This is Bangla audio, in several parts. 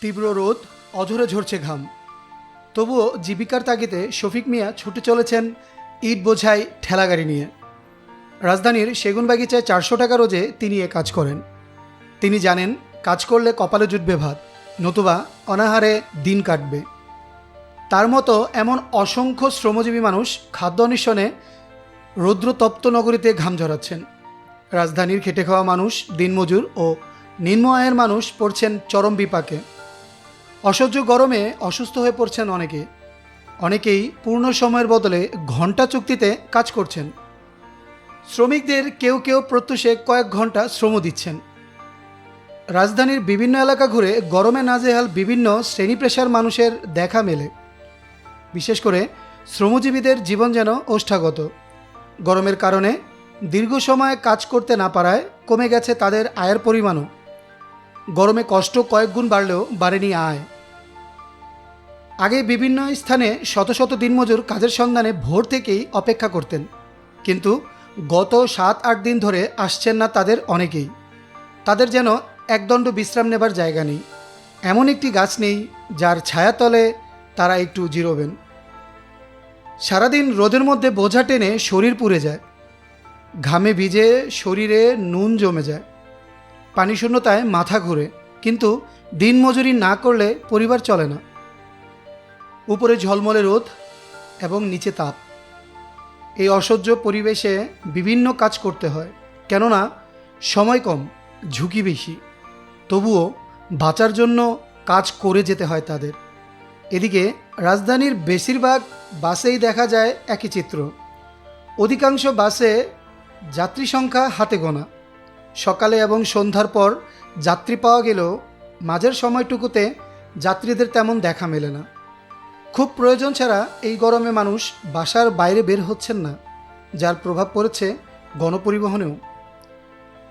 তীব্র রোদ, অঝরে ঝরছে ঘাম। তবুও জীবিকার তাগিদে শফিক মিয়া ছুটে চলেছেন ইট বোঝাই ঠেলাগাড়ি নিয়ে। রাজধানীর সেগুনবাগিচায় চারশো টাকা রোজে তিনি এ কাজ করেন। তিনি জানেন, কাজ করলে কপালে জুটবে ভাত, নতুবা অনাহারে দিন কাটবে। তার মতো এমন অসংখ্য শ্রমজীবী মানুষ খাদ্য অন্বেষণে রৌদ্রতপ্ত নগরীতে ঘাম ঝরাচ্ছেন। রাজধানীর খেটে খাওয়া মানুষ, দিনমজুর ও নিম্ন আয়ের মানুষ পড়ছেন চরম বিপাকে। অসহ্য গরমে অসুস্থ হয়ে পড়ছেন অনেকে। অনেকেই পূর্ণ সময়ের বদলে ঘণ্টা চুক্তিতে কাজ করছেন। শ্রমিকদের কেউ কেউ প্রত্যুষে কয়েক ঘণ্টা শ্রম দিচ্ছেন। রাজধানীর বিভিন্ন এলাকা ঘুরে গরমে নাজেহাল বিভিন্ন শ্রেণি পেশার মানুষের দেখা মেলে। বিশেষ করে শ্রমজীবীদের জীবন যেন ওষ্ঠাগত। গরমের কারণে দীর্ঘ সময় কাজ করতে না পারায় কমে গেছে তাদের আয়ের পরিমাণও। গরমে কষ্ট কয়েক গুণ বাড়লেও বাড়েনি আয়। আগে বিভিন্ন স্থানে শত শত দিনমজুর কাজের সন্ধানে ভোর থেকেই অপেক্ষা করতেন। কিন্তু গত সাত আট দিন ধরে আসছেন না তাদের অনেকেই। তাদের যেন একদণ্ড বিশ্রাম নেবার জায়গা নেই। এমন একটি গাছ নেই যার ছায়াতলে তারা একটু জিরোবেন। সারাদিন রোদের মধ্যে বোঝা টেনে শরীর পুড়ে যায়। ঘামে ভিজে শরীরে নুন জমে যায়। পানি শূন্যতায় মাথা ঘুরে, কিন্তু দিন মজুরি না করলে পরিবার চলে না। উপরে ঝলমলে রোদ এবং নিচে তাপ। এই অসহ্য পরিবেশে বিভিন্ন কাজ করতে হয়, কেননা সময় কম, ঝুঁকি বেশি। তবুও বাঁচার জন্য কাজ করে যেতে হয় তাদের। এদিকে রাজধানীর বেশিরভাগ বাসেই দেখা যায় একই চিত্র। অধিকাংশ বাসে যাত্রী সংখ্যা হাতে গোনা। সকালে এবং সন্ধ্যার পর যাত্রী পাওয়া গেলেও মাঝের সময়টুকুতে যাত্রীদের তেমন দেখা মেলে না। খুব প্রয়োজন ছাড়া এই গরমে মানুষ বাসার বাইরে বের হচ্ছেন না, যার প্রভাব পড়েছে গণপরিবহনেও।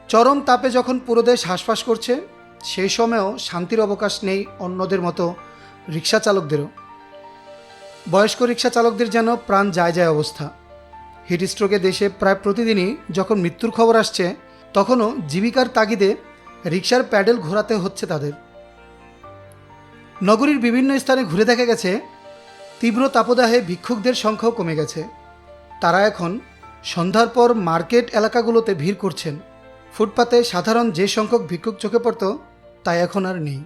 চরম তাপে যখন পুরো দেশ হাঁসফাঁস করছে, সেই সময়েও শান্তির অবকাশ নেই অন্যদের মতো রিক্সা চালকদেরও বয়স্ক রিক্সা চালকদের যেন প্রাণ যায় যায় অবস্থা। হিটস্ট্রোকে দেশে প্রায় প্রতিদিনই যখন মৃত্যুর খবর আসছে তখনও জীবিকার তাগিদে রিক্সার প্যাডেল ঘোরাতে হচ্ছে তাদের। নগরীর বিভিন্ন স্থানে ঘুরে দেখা গেছে, তীব্র তাপদাহে ভিক্ষুকদের সংখ্যাও কমে গেছে। তারা এখন সন্ধ্যার পর মার্কেট এলাকাগুলোতে ভিড় করছেন। ফুটপাতে সাধারণ যে সংখ্যক ভিক্ষুক চোখে পড়ত তা এখন আর নেই।